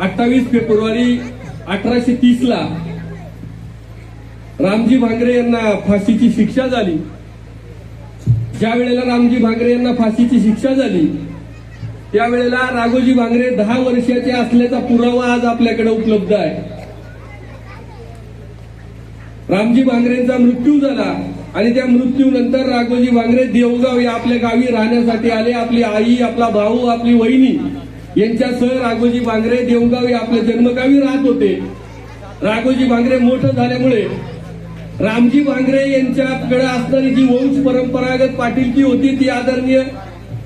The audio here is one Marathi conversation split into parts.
अठ्ठावीस फेब्रुवारी अठराशे तीस ला रामजी भांगरे यांना फाशीची शिक्षा झाली. ज्या वेळेला रामजी भांगरे यांना फाशीची शिक्षा झाली त्यावेळेला राघोजी भांगरे दहा वर्षाचे असल्याचा पुरावा आज आपल्याकडे उपलब्ध आहे. रामजी भांगरेंचा मृत्यू झाला आणि त्या मृत्यूनंतर राघोजी भांगरे देवगाव या आपल्या गावी राहण्यासाठी आले. आपली आई आपला भाऊ आपली वहिनी यांच्यासह राघोजी भांगरे देवगावी आपल्या जन्मगावी राहत होते. राघोजी भांगरे मोठं झाल्यामुळे रामजी भांगरे यांच्याकडे असणारी जी वंश परंपरागत पाटीलकी होती ती आदरणीय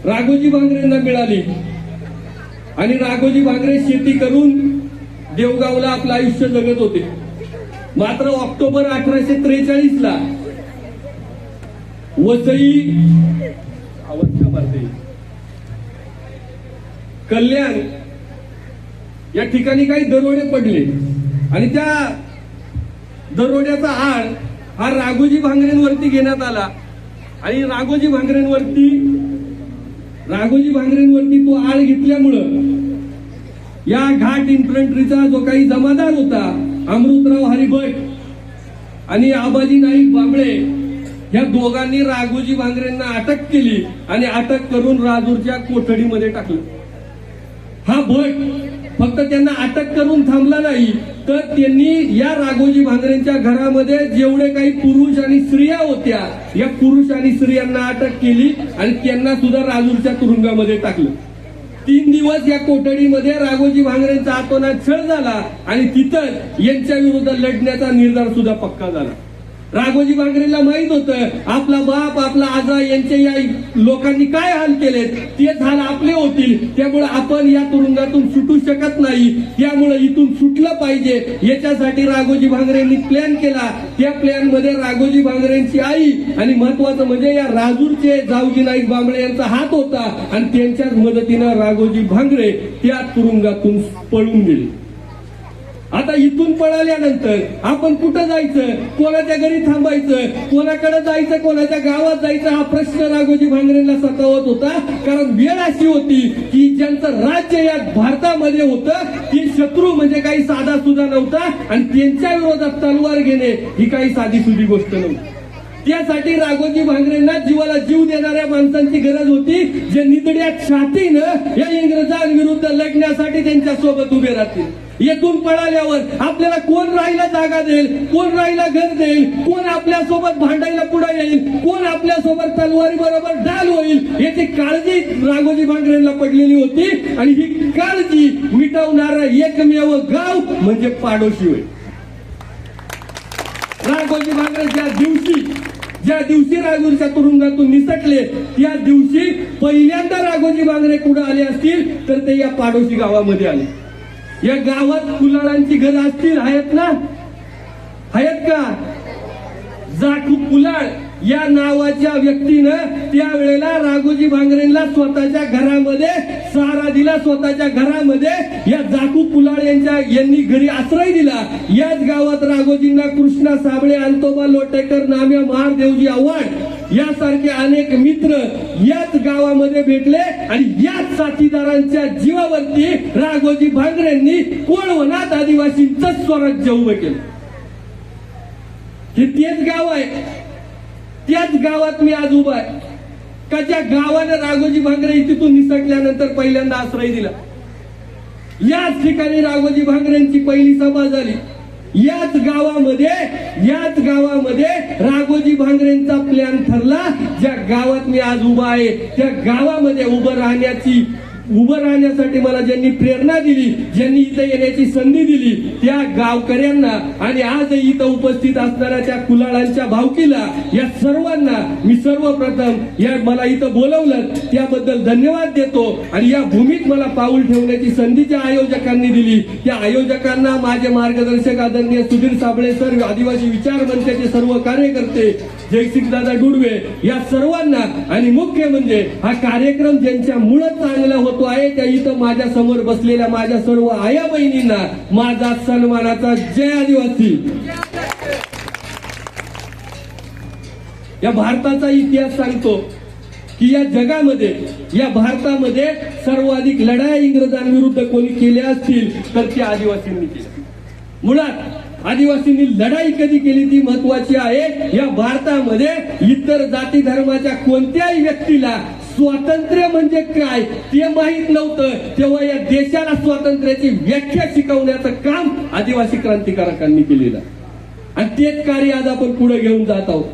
राघोजी बांगरेंना मिळाली. आणि राघोजी भांगरे शेती करून देवगावला आपलं आयुष्य जगत होते. मात्र ऑक्टोबर अठराशे त्रेचाळीस ला वसई अवस्था मारते? कल्याण या ठिकाणी काही दरोडे पडले. आणि त्या दरोड्याचा आळ हा राघोजी भांगरेंवरती घेण्यात आला. आणि राघोजी भांगरेंवरती राघोजी भांगरेंवरती तो आळ घेतल्यामुळं या घाट इन्फंट्रीचा जो काही जमादार होता अमृतराव हरिभट आणि आबाजी नाईक बांबळे या दोघांनी राघोजी भांगरेंना अटक केली आणि अटक करून राजूरच्या कोठडीमध्ये टाकलं. हा भट फक्त त्यांना अटक करून थांबला नाही तर त्यांनी या राघोजी भांगरेंच्या घरामध्ये जेवढे काही पुरुष आणि स्त्रिया होत्या या पुरुष आणि स्त्रियांना अटक केली आणि त्यांना सुद्धा राजूरच्या तुरुंगामध्ये टाकलं. तीन दिवस या कोठडीमध्ये राघोजी भांगरेंचा आतोना छळ झाला आणि तिथंच यांच्या विरुद्ध लढण्याचा निर्धार सुद्धा पक्का झाला. राघोजी भांगरेला माहीत होतं आपला बाप आपला आजा यांच्या या लोकांनी काय हाल केलेत? तेच हाल आपले होतील. त्यामुळे आपण या तुरुंगातून सुटू शकत नाही. त्यामुळे इथून सुटलं पाहिजे. याच्यासाठी राघोजी भांगरेंनी प्लॅन केला. त्या प्लॅनमध्ये राघोजी भांगरेंची आई आणि महत्वाचं म्हणजे या राजूरचे जावजी नाईक बांबळे यांचा हात होता आणि त्यांच्याच मदतीनं राघोजी भांगरे त्या तुरुंगातून पळून गेले. आता इथून पळाल्यानंतर आपण कुठं जायचं? कोणाच्या घरी थांबायचं? कोणाकडे जायचं? कोणाच्या गावात जायचं? हा प्रश्न राघोजी भांगरेंना सतावत होता. कारण वेळ अशी होती की ज्यांचं राज्य या भारतामध्ये होतं ती शत्रू म्हणजे काही साधा सुद्धा नव्हता आणि त्यांच्या विरोधात तलवार घेणे ही काही साधी सुधी गोष्ट नव्हती. त्यासाठी राघोजी भांगरेंना जीवाला जीव देणाऱ्या माणसांची गरज होती जे निदड्या छातीनं या इंग्रजांविरुद्ध लढण्यासाठी त्यांच्यासोबत उभे राहतील. येथून पळाल्यावर आपल्याला कोण राहायला जागा देईल? कोण राहायला घर देईल? कोण आपल्यासोबत भांडायला पुढे येईल? कोण आपल्यासोबत तलवारी बरोबर डाल होईल? याची काळजी राघोजी भांगरेंना पडलेली होती आणि ही काळजी मिटवणारा एकमेव गाव म्हणजे पाडोशी होईल राघोजी भांगरे ज्या दिवशी ज्या दिवशी राघोजीच्या तुरुंगातून निसटले त्या दिवशी पहिल्यांदा राघोजी भांगरे कुठे आले असतील तर ते या पाडोशी गावामध्ये आले. या गावात कुलाळांची घरं असतील? आहेत ना? आहेत का? जाखू कुलाळ या नावाच्या व्यक्तीनं त्यावेळेला राघोजी भांगरेंना स्वतःच्या घरामध्ये सहारा दिला स्वतःच्या घरामध्ये या जाकू कुलाळ यांच्या यांनी घरी आश्रय दिला. याच गावात राघोजींना कृष्णा साबळे अंतोबा लोटेकर नाम्या महादेवजी आव्हाड यासारखे अनेक मित्र याच गावामध्ये भेटले आणि याच साथीदारांच्या जीवावरती राघोजी भांगरेंनी कोळवनात आदिवासींचं स्वराज्य उभं केलं. हे तेच गाव आहे. त्याच गावात मी आज उभा आहे. का ज्या गावाने राघोजी भांगरे तिथून निसटल्यानंतर पहिल्यांदा आश्रय दिला? याच ठिकाणी राघोजी भांगरेंची पहिली सभा झाली. याच गावामध्ये याच गावामध्ये राघोजी भांगरेंचा प्लॅन ठरला. ज्या गावात मी आज उभा आहे त्या गावामध्ये उभं राहण्याची उभं राहण्यासाठी मला ज्यांनी प्रेरणा दिली ज्यांनी इथं येण्याची संधी दिली त्या गावकऱ्यांना आणि आज इथं उपस्थित असणाऱ्या त्या कुलाळांच्या भावकीला या सर्वांना मी सर्वप्रथम या मला इथं बोलवलं त्याबद्दल धन्यवाद देतो. आणि या भूमीत मला पाऊल ठेवण्याची संधी ज्या आयोजकांनी दिली त्या आयोजकांना माझे मार्गदर्शक आदरणीय सुधीर साबळे सर आदिवासी विचार मंचाचे सर्व कार्यकर्ते जयसिंगदादा दादा डुडवे या सर्वांना आणि मुख्य म्हणजे हा कार्यक्रम ज्यांच्या मुळात चांगला होता आहे त्या इथं माझ्यासमोर बसलेल्या माझ्या सर्व आया बहिणींना माझा सन्मानाचा जय आदिवासी. या भारताचा इतिहास सांगतो की या जगामध्ये या भारतामध्ये सर्वाधिक लढाया इंग्रजांविरुद्ध कोणी केल्या असतील तर त्या आदिवासींनी केल्या. मुळात आदिवासींनी लढाई कधी केली ती महत्वाची आहे? या भारतामध्ये इतर जाती धर्माच्या कोणत्याही व्यक्तीला स्वातंत्र्य म्हणजे काय ते माहीत नव्हतं. तेव्हा या देशाला स्वातंत्र्याची व्याख्या शिकवण्याचं काम आदिवासी क्रांतिकारकांनी केलेलं. आणि तेच कार्य आज आपण पुढे घेऊन जात आहोत.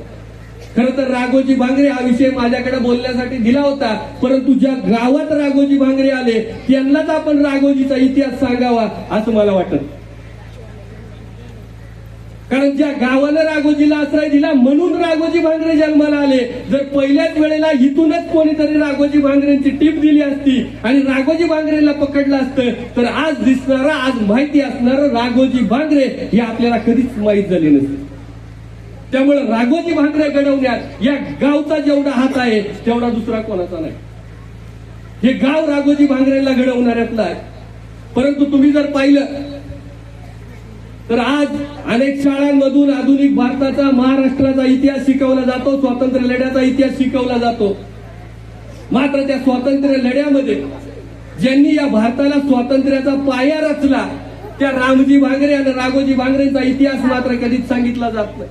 खर तर राघोजी भांगरे हा विषय माझ्याकडे बोलण्यासाठी दिला होता परंतु ज्या गावात राघोजी भांगरे आले त्यांनाच आपण राघोजीचा इतिहास सांगावा असं मला वाटत. कारण ज्या गावानं राघोजीला आश्रय दिला म्हणून राघोजी भांगरे जन्माला आले. जर पहिल्याच वेळेला इथूनच कोणीतरी राघोजी भांगरेंची टीप दिली असती आणि राघोजी भांगरेला पकडलं असतं तर आज दिसणारा आज माहिती असणारं राघोजी भांगरे हे आपल्याला कधीच माहीत झाले नसते. त्यामुळे राघोजी भांगरे घडवण्यात या गावचा जेवढा हात आहे तेवढा दुसरा कोणाचा नाही. हे गाव राघोजी भांगरेला घडवणाऱ्यातला आहे. परंतु तुम्ही जर पाहिलं तर आज अनेक शाळांमधून आधुनिक भारताचा महाराष्ट्राचा इतिहास शिकवला जातो स्वातंत्र्य लढ्याचा इतिहास शिकवला जातो. मात्र त्या स्वातंत्र्य लढ्यामध्ये ज्यांनी या भारताला स्वातंत्र्याचा पाया रचला त्या रामजी भांगरे आणि राघोजी भांगरेचा इतिहास मात्र कधीच सांगितला जात नाही.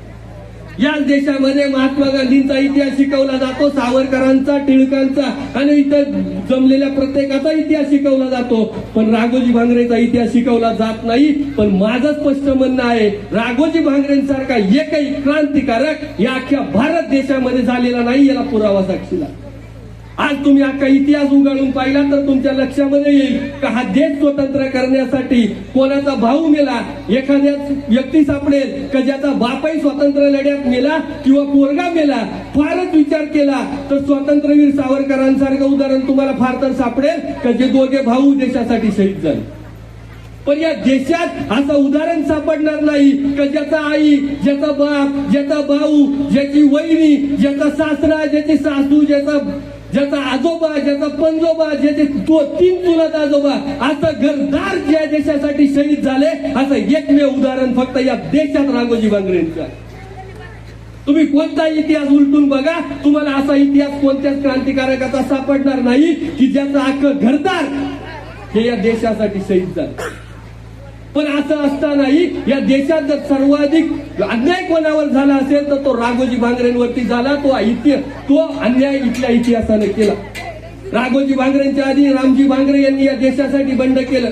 याच देशामध्ये महात्मा गांधींचा इतिहास शिकवला जातो सावरकरांचा टिळकांचा आणि इतर जमलेल्या प्रत्येकाचा इतिहास शिकवला जातो. पण राघोजी भांगरेचा इतिहास शिकवला जात नाही. पण माझं स्पष्ट म्हणणं आहे राघोजी भांगरेंसारखा एकही क्रांतिकारक या अख्ख्या भारत देशामध्ये झालेला नाही याला पुरावा साक्षीला. आज तुम्ही अख्खा इतिहास उघडून पाहिला तर तुमच्या लक्षामध्ये येईल का हा देश स्वतंत्र करण्यासाठी कोणाचा भाऊ मेला एखाद्या व्यक्ती सापडेल का ज्याचा बापही स्वातंत्र्य लढ्यात मेला किंवा पोरगा मेला फारच विचार केला तर स्वातंत्र्यवीर सावरकरांसारखं उदाहरण तुम्हाला फार तर सापडेल का जे दोघे भाऊ देशासाठी शहीद झाले? पण या देशात असं उदाहरण सापडणार नाही का ज्याचा आई ज्याचा बाप ज्याचा भाऊ ज्याची वहिनी ज्याचा सासरा ज्याची सासू ज्याचा ज्याचा आजोबा ज्याचा पंजोबा ज्याचे तो तीन चुलत आजोबा असं घरदार ज्या देशासाठी शहीद झाले असं एकमेव उदाहरण फक्त या देशात राघोजी बांगरेंचं तुम्ही कोणता इतिहास उलटून बघा तुम्हाला असा इतिहास कोणत्याच क्रांतिकारकाचा सापडणार नाही की ज्याचा अख्खं घरदार हे या देशासाठी शहीद झालं. पण असं असतानाही या देशात जर सर्वाधिक अन्याय कोणावर झाला असेल तर तो राघोजी भांगरेंवरती झाला तो इतिहास तो अन्याय इथल्या इतिहासाने केला. राघोजी भांगरेंच्या आधी रामजी भांगरे यांनी या देशासाठी बंड केलं.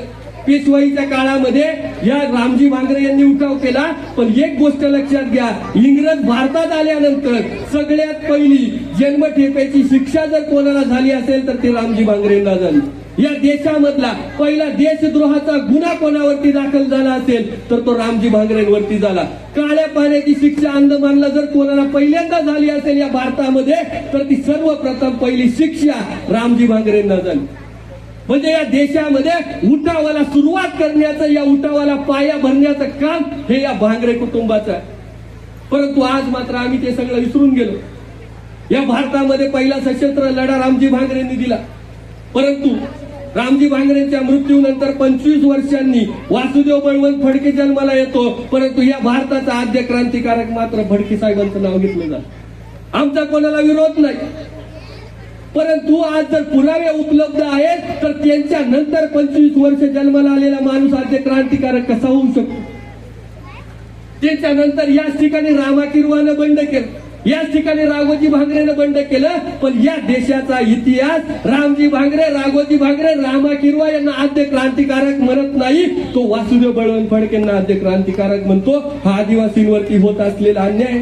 पेशवाईच्या काळामध्ये या रामजी भांगरे यांनी उठाव केला. पण एक गोष्ट लक्षात घ्या इंग्रज भारतात आल्यानंतर सगळ्यात पहिली जन्मठेपेची शिक्षा जर कोणाला झाली असेल तर ती रामजी भांगरेंना झाली. या देशामधला पहिला देशद्रोहाचा गुन्हा कोणावरती दाखल झाला असेल तर तो रामजी भांगरेंवरती झाला. काळ्या पाण्याची शिक्षा अंदमानला जर कोणाला पहिल्यांदा झाली असेल या भारतामध्ये तर ती सर्वप्रथम पहिली शिक्षा रामजी भांगरेंना झाली. म्हणजे या देशामध्ये उठावाला सुरुवात करण्याचं या उठावाला पाया भरण्याचं काम हे या भांगरे कुटुंबाचं आहे. परंतु आज मात्र आम्ही ते सगळं विसरून गेलो. या भारतामध्ये पहिला सशस्त्र लढा रामजी भांगरेंनी दिला. परंतु रामजी भांगरेंच्या मृत्यूनंतर पंचवीस वर्षांनी वासुदेव बळवंत फडके जन्माला येतो. परंतु या भारताचा आद्य क्रांतिकारक मात्र फडके साहेबांचं नाव घेतलं जात. आमचा कोणाला विरोध नाही. परंतु आज जर पुरावे उपलब्ध आहेत तर त्यांच्या नंतर पंचवीस वर्ष जन्माला आलेला माणूस आद्य क्रांतिकारक कसा होऊ शकतो? त्याच्यानंतर याच ठिकाणी रामा किरवानं बंड केलं. याच ठिकाणी राघोजी भांगरेनं बंड केलं पण या देशाचा इतिहास रामजी भांगरे राघोजी भांगरे रामा किरवा यांना आद्य क्रांतिकारक म्हणत नाही. तो वासुदेव बळवंत फडकेंना आद्य क्रांतिकारक म्हणतो. हा आदिवासींवरती होत असलेला अन्याय.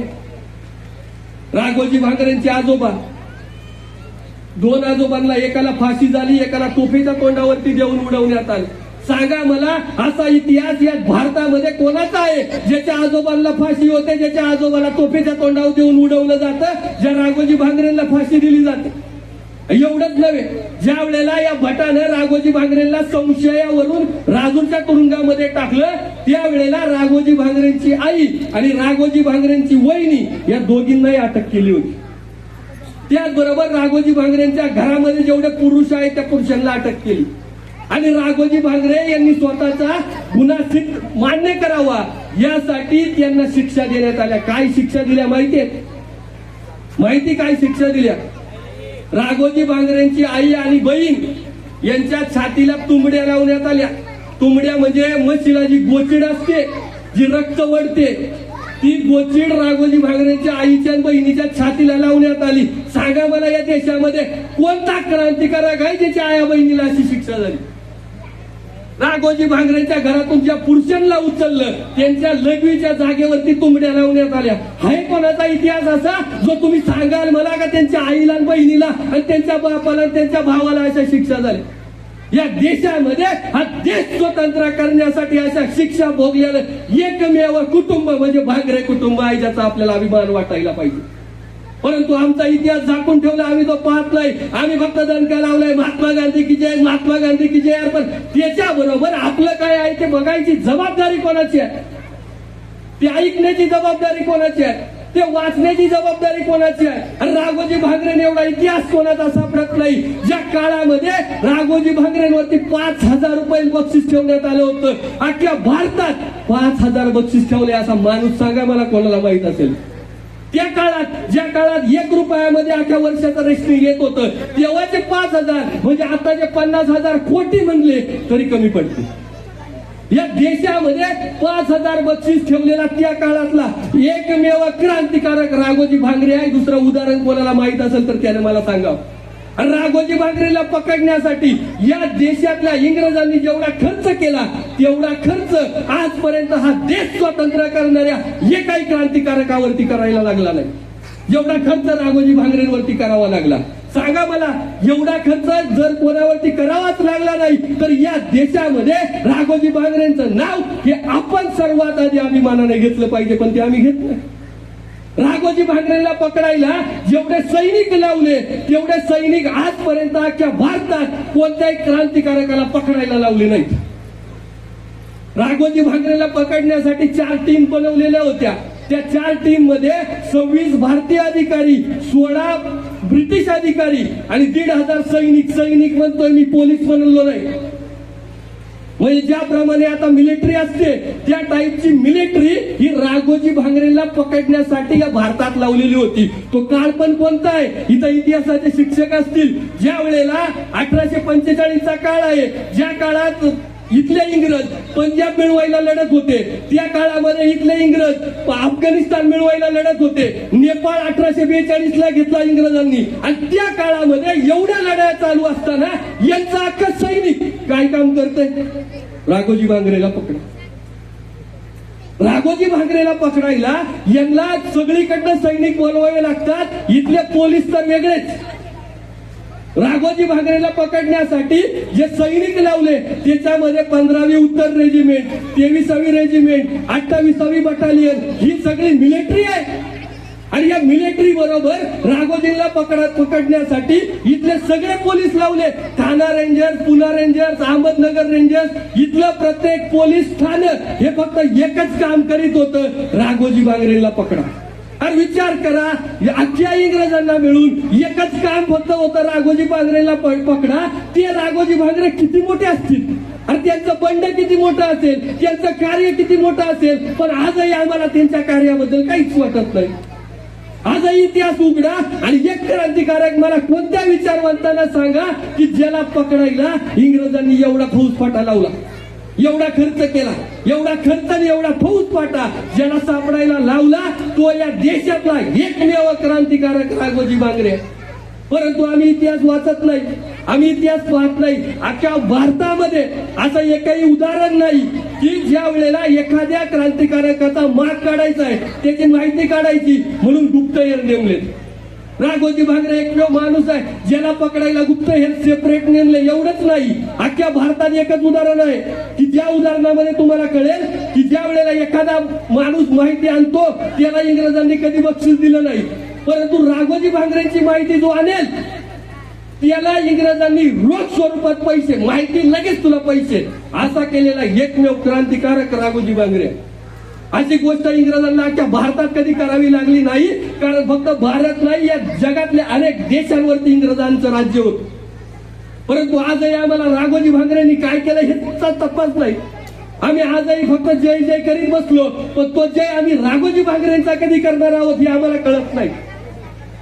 राघोजी भांगरेंचे आजोबा. दोन आजोबांना एकाला फाशी झाली एकाला तोफेच्या तोंडावरती देऊन उडवण्यात आली. सांगा मला असा इतिहास या भारतामध्ये कोणाचा आहे? ज्याच्या आजोबांना फाशी होते ज्याच्या आजोबाला तोफेच्या तोंडावर देऊन उडवलं जातं ज्या राघोजी भांगरेंना फाशी दिली जाते. एवढंच नव्हे ज्या वेळेला या भटानं राघोजी भांगरेंना संशयावरून राजूरच्या तुरुंगामध्ये टाकलं त्यावेळेला राघोजी भांगरेंची आई आणि राघोजी भांगरेंची वहिनी या दोघींनाही अटक केली होती. त्याचबरोबर राघोजी भांगरेंच्या घरामध्ये जेवढे पुरुष आहेत त्या पुरुषांना अटक केली. आणि राघोजी भांगरे यांनी स्वतःचा गुन्हा मान्य करावा. यासाठी त्यांना शिक्षा देण्यात आल्या. काय शिक्षा दिल्या माहिती माहिती काय शिक्षा दिल्या? राघोजी भांगरेंची आई आणि बहीण यांच्या छातीला तुंबड्या लावण्यात आल्या. तुंबड्या म्हणजे मशिला जी गोचिड असते जी रक्त वडते ती गोचिड राघोजी भांगरेंच्या आईच्या आणि बहिणीच्या छातीला लावण्यात आली. सांगा मला या देशामध्ये कोणता क्रांतिकारक आहे ज्याच्या आया बहिणीला अशी शिक्षा झाली? राघोजी भांगरेच्या घरातून ज्या पुरुषांना उचललं त्यांच्या लघवीच्या जागेवरती तुंबड्या लावण्यात आल्या. हाय कोणाचा इतिहास असा? जो तुम्ही सांगाल मला का त्यांच्या आईला आणि बहिणीला आणि त्यांच्या बापाला त्यांच्या भावाला अशा शिक्षा झाल्या? या देशामध्ये हा देश स्वतंत्र करण्यासाठी अशा शिक्षा भोगलेलं एकमेव कुटुंब म्हणजे भांगरे कुटुंब आहे ज्याचा आपल्याला अभिमान वाटायला पाहिजे. परंतु आमचा इतिहास झाकून ठेवला आम्ही तो पाहत नाही आम्ही फक्त दणका लावलाय महात्मा गांधी की जय महात्मा गांधी की जय पण त्याच्या बरोबर आपलं काय आहे ते बघायची जबाबदारी कोणाची आहे? ते ऐकण्याची जबाबदारी कोणाची आहे? ते वाचण्याची जबाबदारी कोणाची आहे? आणि राघोजी भांगरेने एवढा इतिहास कोणाचा सापडत नाही. ज्या काळामध्ये राघोजी भांगरेंवरती पाच हजार रुपये बक्षीस ठेवण्यात आलं होतं. अख्ख्या भारतात पाच हजार बक्षीस ठेवले असा माणूस सांगा मला कोणाला माहीत असेल? त्या काळात ज्या काळात एक रुपयामध्ये अख्या वर्षाचं रेशनिंग येत होतं तेव्हाचे पाच हजार म्हणजे आताचे पन्नास हजार कोटी म्हणले तरी कमी पडते या देशामध्ये पाच हजार बक्षीस ठेवलेला त्या काळातला एकमेव क्रांतिकारक राघोजी भांगरे आहे. दुसरं उदाहरण कोणाला माहीत असेल तर त्याने मला सांगावं. राघोजी भांगरेला पकडण्यासाठी या देशातल्या इंग्रजांनी जेवढा खर्च केला तेवढा खर्च आजपर्यंत हा देश स्वतंत्र करणाऱ्या एकाही क्रांतिकारकावरती करायला लागला नाही. जेवढा खर्च राघोजी भांगरेंवरती करावा लागला. सांगा मला एवढा खर्च जर कोणावरती करावाच लागला नाही तर या देशामध्ये राघोजी भांगरेंचं नाव हे आपण सर्वात आधी अभिमानाने घेतलं पाहिजे पण ते आम्ही घेतलं. राघोजी भांगरेला पकडायला जेवढे सैनिक लावले तेवढे सैनिक आजपर्यंत अख्ख्या भारतात कोणत्याही क्रांतिकारकाला पकडायला लावले नाहीत. राघोजी भांगरेला पकडण्यासाठी चार टीम बनवलेल्या होत्या. त्या चार टीममध्ये सव्वीस भारतीय अधिकारी सोळा ब्रिटिश अधिकारी आणि दीड हजार सैनिक. सैनिक म्हणतोय मी पोलीस बनवलो नाही. म्हणजे ज्याप्रमाणे आता मिलिटरी असते त्या टाईपची मिलिटरी ही राघोजी भांगरेला पकडण्यासाठी या भारतात लावलेली होती. तो काळ पण कोणता आहे? इथं इतिहासाचे शिक्षक असतील. ज्या वेळेला अठराशे पंचेचाळीसचा काळ आहे ज्या काळात इथले इंग्रज पंजाब मिळवायला लढत होते. त्या काळामध्ये इथले इंग्रज अफगाणिस्तान मिळवायला लढत होते. नेपाळ अठराशे बेचाळीस ला घेतला इंग्रजांनी. आणि त्या काळामध्ये एवढ्या लढाया चालू असताना यांचा अख्खा सैनिक काय काम करतंय? राघोजी बांगरेला पकडा. राघोजी भांगरेला पकडायला यांना सगळीकडनं सैनिक बोलवावे लागतात. इथले पोलीस तर वेगळेच. राघोजी भांगरेला पकडण्यासाठी जे सैनिक लावले त्याच्यामध्ये पंधरावी उत्तर रेजिमेंट तेवीसावी रेजिमेंट अठ्ठावीसावी बटालियन ही सगळी मिलिटरी आहे. आणि या मिलिटरी बरोबर राघोजींना पकडा पकडण्यासाठी इथले सगळे पोलीस लावले. Thana rangers Poona rangers Ahmednagar rangers इथलं प्रत्येक पोलीस ठाणं हे फक्त एकच काम करीत होतं. राघोजी भांगरेला पकडा. आणि विचार करा आजच्या इंग्रजांना मिळून एकच काम फक्त होतं राघोजी भांगरेला पकडा. ते राघोजी भांगरे किती मोठे असतील? आणि त्यांचं बंड किती मोठं असेल? त्यांचं कार्य किती मोठं असेल? पण आजही आम्हाला त्यांच्या कार्याबद्दल काहीच वाटत नाही. आजही इतिहास उघडा. आणि एक क्रांतिकारक मला कोणत्या विचारवंतांना सांगा की ज्याला पकडायला इंग्रजांनी एवढा फौज फाटा लावला? एवढा खर्च केला एवढा खर्च आणि एवढा फौज फाटा ज्याला सापडायला लावला तो या देशातला एकमेव क्रांतिकारक राघोजी बांगरे. परंतु आम्ही इतिहास वाचत नाही आम्ही इतिहास पाहत नाही. अख्ख्या भारतामध्ये असं एकही उदाहरण नाही की ज्या वेळेला एखाद्या क्रांतिकारकाचा माग काढायचा आहे त्याची माहिती काढायची म्हणून गुप्तहेर नेमलेत. राघोजी भांगरे एकमेव माणूस आहे ज्याला पकडायला गुप्तहेर सेपरेट नेमले एवढंच नाही. अख्ख्या भारतात एकच उदाहरण आहे की ज्या उदाहरणामध्ये तुम्हाला कळेल की ज्या वेळेला एखादा माणूस माहिती आणतो त्याला इंग्रजांनी कधी बक्षीस दिलं नाही. परंतु राघोजी भांगरेची माहिती जो आणेल त्याला इंग्रजांनी रोख स्वरूपात पैसे माहिती लगेच तुला पैसे असा केलेला एकमेव क्रांतिकारक राघोजी भांगरे. अशी गोष्ट इंग्रजांना अख्ख्या भारतात कधी करावी लागली नाही कारण फक्त भारत नाही या जगातल्या अनेक देशांवरती इंग्रजांचं राज्य होत. परंतु आजही आम्हाला राघोजी भांगरेंनी काय केलं हे तपास नाही. आम्ही आजही फक्त जय जय करीत बसलो पण तो जय आम्ही राघोजी भांगरेंचा कधी करणार आहोत हे आम्हाला कळत नाही.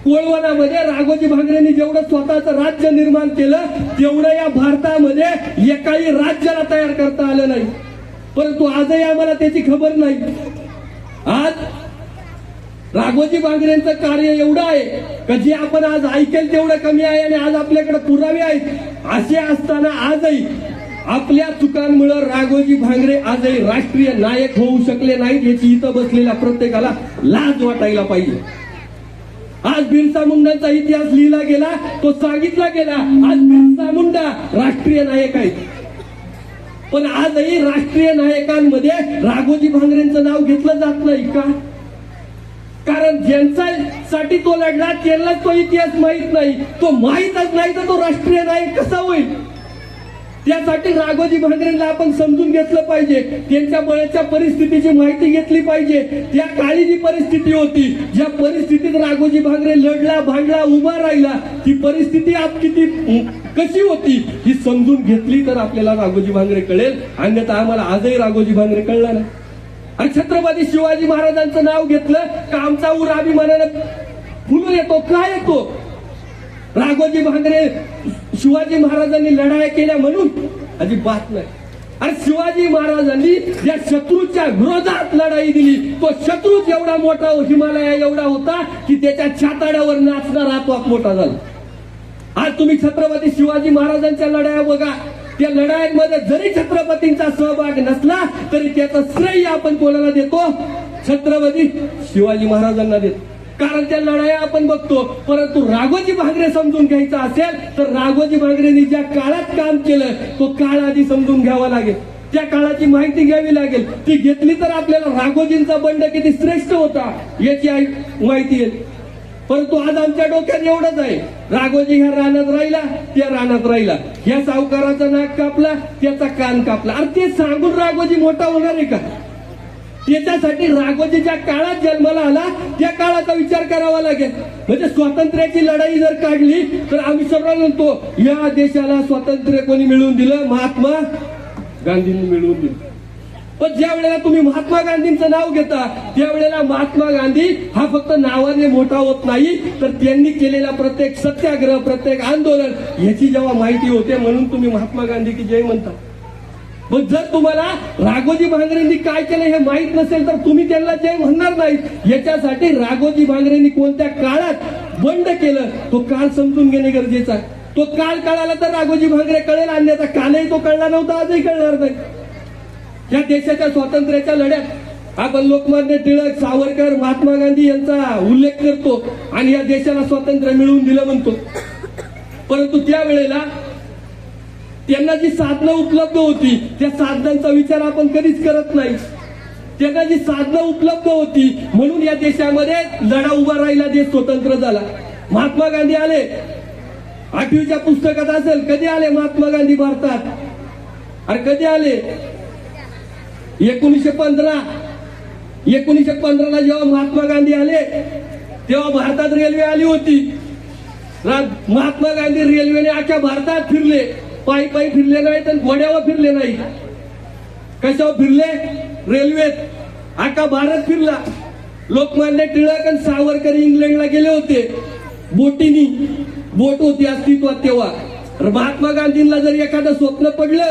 कोळवणामध्ये राघोजी भांगरेंनी जेवढं स्वतःचं राज्य निर्माण केलं तेवढं या भारतामध्ये एकाही राज्याला तयार करता आलं नाही. परंतु आजही आम्हाला त्याची खबर नाही. आज राघोजी बांगरेंचं कार्य एवढं आहे का जे आपण आज ऐकेल तेवढं कमी आहे आणि आज आपल्याकडे पुरावे आहेत. असे असताना आजही आपल्या चुकांमुळे राघोजी भांगरे आजही राष्ट्रीय नायक होऊ शकले नाहीत याची इथं बसलेल्या प्रत्येकाला लाज वाटायला पाहिजे. आज बिरसा मुंडांचा इतिहास लिहिला गेला तो सांगितला गेला आज बिरसा मुंडा राष्ट्रीय नायक आहेत. पण आजही राष्ट्रीय नायकांमध्ये राघोजी भांगरेंचं नाव घेतलं जात नाही का? कारण ज्यांच्यासाठी तो लढला त्यांनाच तो इतिहास माहीत नाही. तो माहीतच नाही तर तो राष्ट्रीय नायक कसा होईल? त्यासाठी राघोजी भांगरेंना आपण समजून घेतलं पाहिजे. त्यांच्या बळाच्या परिस्थितीची माहिती घेतली पाहिजे. त्या काळी जी परिस्थिती होती ज्या परिस्थितीत राघोजी भांगरे लढला भांडला उभा राहिला ती परिस्थिती आप किती कशी होती ही समजून घेतली तर आपल्याला राघोजी भांगरे कळेल. अन्यथा आम्हाला आजही राघोजी भांगरे कळला नाही. आणि छत्रपती शिवाजी महाराजांचं नाव घेतलं का आमचा ऊर अभिमानानं फुलून येतो काय येतो? राघोजी भांगरे शिवाजी महाराजांनी लढाया केल्या म्हणून अजिबात नाही. अरे शिवाजी महाराजांनी या शत्रूच्या विरोधात लढाई दिली तो शत्रूच एवढा मोठा हो, हिमालया एवढा होता की त्याच्या छाताड्यावर नाचणारा तो मोठा झाला. आज तुम्ही छत्रपती शिवाजी महाराजांच्या लढाया बघा. त्या लढायांमध्ये जरी छत्रपतींचा सहभाग नसला तरी त्याचं श्रेय आपण कोणाला देतो? छत्रपती शिवाजी महाराजांना देतो. कारण त्या लढाया आपण बघतो. परंतु राघोजी भांगरे समजून घ्यायचा असेल तर राघोजी भांगरेंनी ज्या काळात काम केलं तो काळ आधी समजून घ्यावा लागेल. त्या काळाची माहिती घ्यावी लागेल ती घेतली तर आपल्याला राघोजींचा बंड किती श्रेष्ठ होता याची आई- माहिती येईल परंतु आज आमच्या डोक्यात एवढंच आहे. राघोजी ह्या रानात राहिला त्या रानात राहिला. ह्या सावकाराचा नाक कापला त्याचा कान कापला. अरे ते सांगून राघोजी मोठा होणार आहे का? त्याच्यासाठी राघोजीच्या काळात जन्माला आला. त्या काळाचा विचार करावा लागेल. म्हणजे स्वातंत्र्याची लढाई जर काढली तर आम्ही सर्व म्हणतो या देशाला स्वातंत्र्य कोणी मिळवून दिलं? महात्मा गांधींनी मिळवून दिलं. पण ज्या वेळेला तुम्ही महात्मा गांधींचं नाव घेता त्यावेळेला महात्मा गांधी हा फक्त नावाने मोठा होत नाही तर त्यांनी केलेला प्रत्येक सत्याग्रह प्रत्येक आंदोलन याची जेव्हा माहिती होते म्हणून तुम्ही महात्मा गांधी की जय म्हणता. मग जर तुम्हाला राघोजी भांगरेंनी काय केलं हे माहीत नसेल तर तुम्ही त्यांना जय म्हणणार नाहीत याच्यासाठी राघोजी भांगरेंनी कोणत्या काळात बंड केलं तो काळ समजून घेणे गरजेचं आहे. तो काळ कळाला तर राघोजी भांगरे कळेल आणण्याचा कालही तो कळला नव्हता आजही कळणार नाही. या देशाच्या स्वातंत्र्याच्या लढ्यात आपण लोकमान्य टिळक सावरकर महात्मा गांधी यांचा उल्लेख करतो आणि या देशाला स्वातंत्र्य मिळवून दिलं म्हणतो. परंतु त्यावेळेला त्यांना जी साधनं उपलब्ध होती त्या साधनांचा विचार आपण कधीच करत नाही. त्यांना जी साधनं उपलब्ध होती म्हणून या देशामध्ये लढा उभा राहिला देश स्वतंत्र झाला. महात्मा गांधी आले. आठवीच्या पुस्तकात असेल कधी आले महात्मा गांधी भारतात? अरे कधी आले? एकोणीसशे पंधरा. एकोणीसशे पंधराला जेव्हा महात्मा गांधी आले तेव्हा भारतात रेल्वे आली होती. महात्मा गांधी रेल्वेने अख्ख्या भारतात फिरले. पायी पायी फिरले नाहीत आणि घोड्यावर फिरले नाही कशावर फिरले? रेल्वेत. आका भारत फिरला. लोकमान्य टिळक आणि सावरकर इंग्लंडला गेले होते. बोटीनी. बोट होती अस्तित्वात तेव्हा. तर महात्मा गांधींना जर एखादं स्वप्न पडलं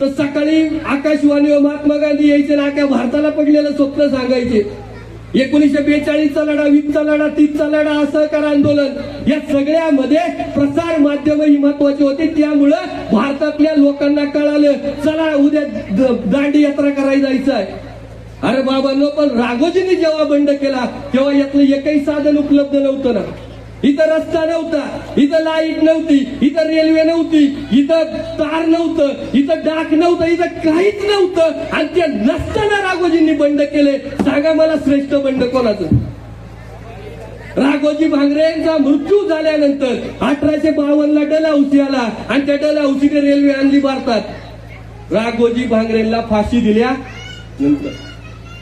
तर सकाळी आकाशवाणीवर महात्मा गांधी यायचे ना आका भारताला पडलेलं स्वप्न सांगायचे. एकोणीसशे बेचाळीसचा लढा वीसचा लढा तीसचा लढा असहकार आंदोलन. या सगळ्यामध्ये प्रसार माध्यम ही महत्वाची होती. त्यामुळं भारतातल्या लोकांना कळालं चला उद्या दांडी यात्रा करायला जायचं आहे. अरे बाबांनो पण राघोजींनी जेव्हा बंड केला तेव्हा यातलं एकही साधन उपलब्ध नव्हतं ना. इथं रस्ता नव्हता इथं लाइट नव्हती इथं रेल्वे नव्हती इथं तार नव्हतं इथं डाक नव्हतं इथं काहीच नव्हतं. आणि ते नसताना राघोजींनी बंड केले. सांगा मला श्रेष्ठ बंड कोणाचं? राघोजी भांगरेंचा मृत्यू झाल्यानंतर अठराशे बावन्न डलहौसी आला आणि त्या डलहौसीने रेल्वे आणली भारतात. राघोजी भांगरेला फाशी दिल्या नंतर.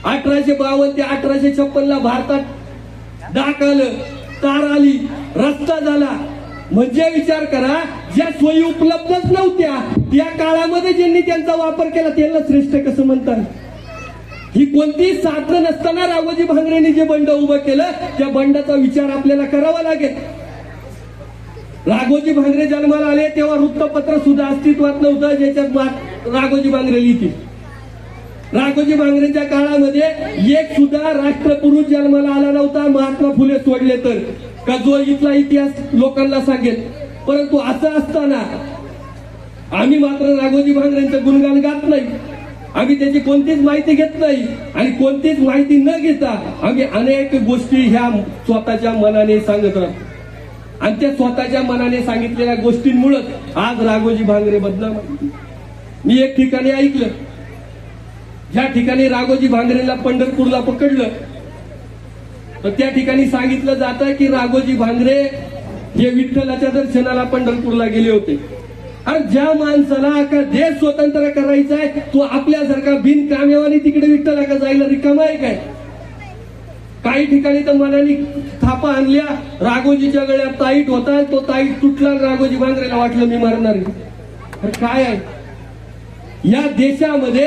अठराशे बावन्न ते अठराशे छप्पन ला भारतात डाक आलं. तार आली रस्ता झाला. म्हणजे विचार करा ज्या सोयी उपलब्धच नव्हत्या त्या काळामध्ये ज्यांनी त्यांचा वापर केला त्यांना श्रेष्ठ कसं म्हणतात? ही कोणती साधनं नसताना राघोजी भांगरेने जे बंड उभं केलं त्या बंडाचा विचार आपल्याला करावा लागेल. राघोजी भांगरे जन्माला आले तेव्हा वृत्तपत्र सुद्धा अस्तित्वात नव्हतं ज्याच्यात राघोजी भांगरे लिहितील. राघोजी भांगरेच्या काळामध्ये एक सुद्धा राष्ट्रपुरुष जन्माला आला नव्हता. महात्मा फुले सोडले तर. का जो इथला इतिहास लोकांना सांगेल. परंतु असं असताना आम्ही मात्र राघोजी भांगरेंचं गुणगान गात नाही. आम्ही त्याची कोणतीच माहिती घेत नाही. आणि कोणतीच माहिती न घेता आम्ही अनेक गोष्टी ह्या स्वतःच्या मनाने सांगत राहतो. आणि त्या स्वतःच्या मनाने सांगितलेल्या गोष्टींमुळेच आज राघोजी भांगरे बदनाम मी एक ठिकाणी ऐकलं. ज्या ठिकाणी राघोजी भांगरेला पंढरपूरला पकडलं तर त्या ठिकाणी सांगितलं जातं की राघोजी भांगरे हे विठ्ठलाच्या दर्शनाला पंढरपूरला गेले होते. अरे ज्या माणसाला का देश स्वतंत्र करायचा आहे तो आपल्यासारखा बिनकाम्यावानी तिकडे विठ्ठला का जायला रिकामा आहे काय? काही ठिकाणी तर मनाने थापा आणल्या राघोजीच्या गळ्यात ताईट होता तो ताईट तुटला राघोजी भांगरेला वाटलं मी मारणार काय आहे? या देशामध्ये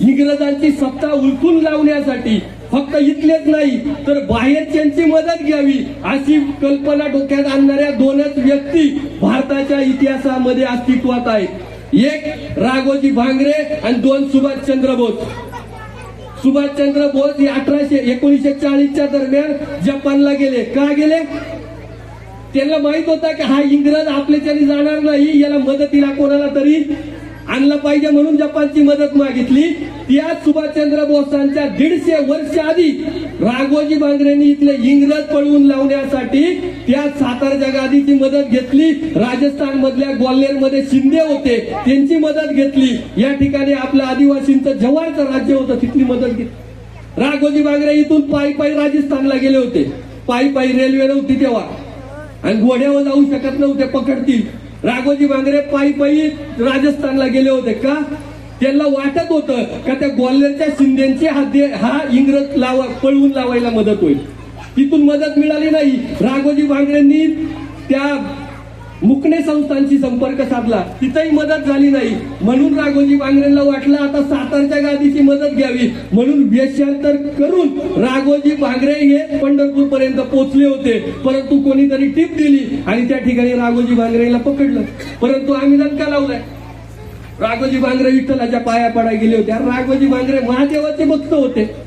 इंग्रजांची सत्ता उलटून लावण्यासाठी फक्त इथलेच नाही तर बाहेरच्यांची मदत घ्यावी अशी कल्पना डोक्यात आणणाऱ्या दोनच व्यक्ती भारताच्या इतिहासामध्ये अस्तित्वात आहेत. एक राघोजी भांगरे आणि दोन सुभाषचंद्र बोस. सुभाषचंद्र बोस हे अठराशे एकोणीसशे चाळीसच्या दरम्यान जपानला गेले. का गेले? त्यांना माहीत होता की हा इंग्रज आपल्याच्याने जाणार नाही याला मदतीला कोणाला तरी आणलं पाहिजे म्हणून जपानची मदत मागितली. त्याच सुभाषचंद्र बोसांच्या दीडशे वर्ष आधी राघोजी बांगरेंनी इथले इंग्रज पळवून लावण्यासाठी त्या सातारा जगादीची मदत घेतली. राजस्थान मधल्या ग्वाल्हेरमध्ये शिंदे होते त्यांची मदत घेतली. या ठिकाणी आपलं आदिवासींचं जव्हारचं राज्य होतं तिथली मदत घेतली. राघोजी बांगरे इथून पायी पायी राजस्थानला गेले होते. पायी पायी रेल्वे नव्हती तेव्हा. आणि घोड्यावर जाऊ शकत नव्हते पकडतील. राघोजी बांगरे पायी पायी राजस्थानला गेले होते का? त्यांना वाटत होतं का त्या ग्वाल्हेरच्या शिंदेचे हा दे हा इंग्रज लावा पळवून लावायला मदत होईल. तिथून मदत मिळाली नाही. राघोजी बांगरेंनी त्या मुकणे संस्थांशी संपर्क साधला. तिथंही मदत झाली नाही. म्हणून राघोजी बांगरेंना वाटलं आता सातारच्या गादीची मदत घ्यावी. म्हणून वेशांतर करून राघोजी बांगरे हे पंढरपूर पर्यंत पोहोचले होते. परंतु कोणीतरी टीप दिली आणि त्या ठिकाणी राघोजी बांगरेला पकडलं. परंतु आम्ही दणका लावलाय. राघोजी बांगरे विठ्ठलाच्या पाया पडा गेले होते. राघोजी बांगरे महादेवाचे भक्त होते.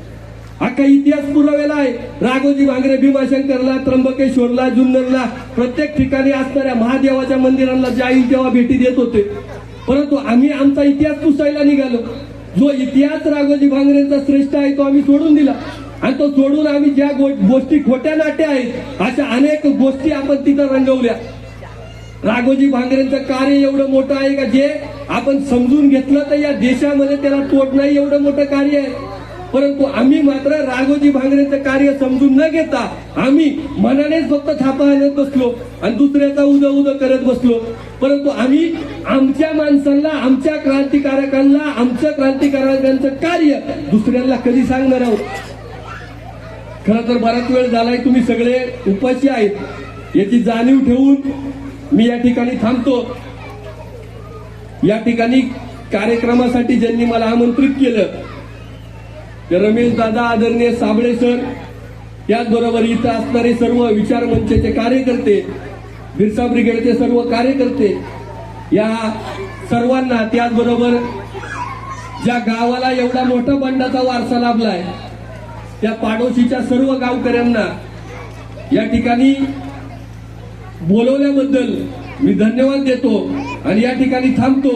अख्खा इतिहास पुरवलेला आहे. राघोजी भांगरे भीमाशंकरला त्र्यंबकेश्वरला जुन्नरला प्रत्येक ठिकाणी असणाऱ्या महादेवाच्या मंदिरांना जाईल तेव्हा भेटी देत होते. परंतु आम्ही आमचा इतिहास पुसायला निघालो. जो इतिहास राघोजी भांगरेंचा श्रेष्ठ आहे तो आम्ही सोडून दिला. आणि तो सोडून आम्ही ज्या गो- गोष्टी खोट्या नाट्या आहेत अशा अनेक गोष्टी आपण तिथं रंगवल्या. राघोजी भांगरेंचं कार्य एवढं मोठं आहे का जे आपण समजून घेतलं तर या देशामध्ये त्याला तोड नाही एवढं मोठं कार्य आहे. परंतु आम्ही मात्र राघोजी भांगरेचं कार्य समजून न घेता आम्ही मनानेच फक्त थापा आणत बसलो आणि दुसऱ्याचा उद उद करत बसलो. परंतु आम्ही आमच्या माणसांना आमच्या क्रांतिकारकांना आमच्या क्रांतिकारकांचं कार्य दुसऱ्यांना कधी सांगणार आहोत? खरं तर बराच वेळ झालाय तुम्ही सगळे उपाशी आहेत. याची जाणीव ठेवून मी या ठिकाणी थांबतो. या ठिकाणी कार्यक्रमासाठी ज्यांनी मला आमंत्रित केलं रमेश दादा आदरणीय साबळे सर त्याचबरोबर इथं असणारे सर्व विचार मंचचे कार्यकर्ते बिरसा ब्रिगेडचे सर्व कार्यकर्ते या सर्वांना त्याचबरोबर ज्या गावाला एवढा मोठा बंडाचा वारसा लाभलाय त्या पाडोशीच्या सर्व गावकऱ्यांना या ठिकाणी बोलवल्याबद्दल मी धन्यवाद देतो आणि या ठिकाणी थांबतो.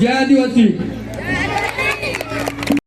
जय आदिवासी.